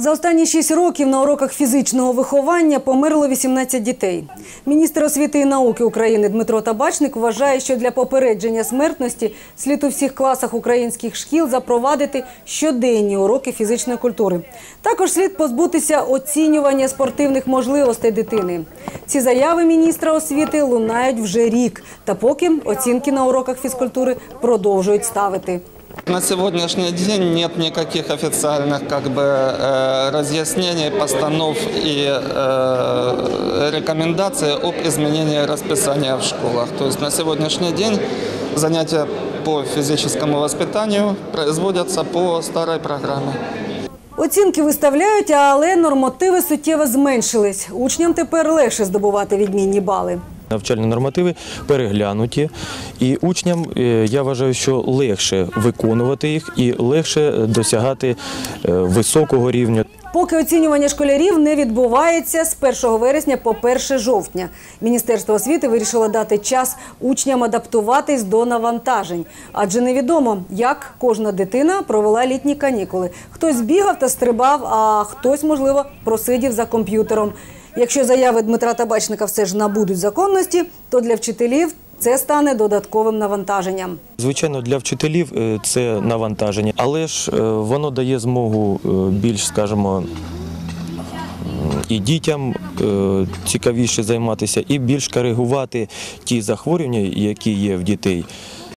За останні шість років на уроках фізичного виховання померло 18 дітей. Міністр освіти і науки України Дмитро Табачник вважає, що для попередження смертності слід у всіх класах українських шкіл запровадити щоденні уроки фізичної культури. Також слід позбутися оцінювання спортивних можливостей дитини. Ці заяви міністра освіти лунають вже рік, та поки оцінки на уроках фізкультури продовжують ставити. На сегодняшний день нет никаких официальных как бы э, разъяснений, постанов и э, рекомендаций об изменении расписания в школах. То есть на сегодняшний день занятия по физическому воспитанию производятся по старой программе. Оцінки виставляють, але нормативи суттєво зменшились. Учням тепер легше здобувати відмінні бали. Навчальні нормативи переглянуті, і учням е, я вважаю, що легше виконувати їх і легше досягати е, високого рівня. Поки оцінювання школярів не відбувається з 1 вересня по 1 жовтня. Міністерство освіти вирішило дати час учням адаптуватись до навантажень, адже невідомо, як кожна дитина провела літні канікули. Хтось бігав та стрибав, а хтось, можливо, просидів за комп'ютером. Якщо заяви Дмитра Табачника все ж набудуть законності, то для вчителів це стане додатковим навантаженням. Звичайно, для вчителів е, це навантаження, але ж е, воно дає змогу е, більш, скажімо, і дітям цікавіше займатися, і більш коригувати ті захворювання, які є в дітей.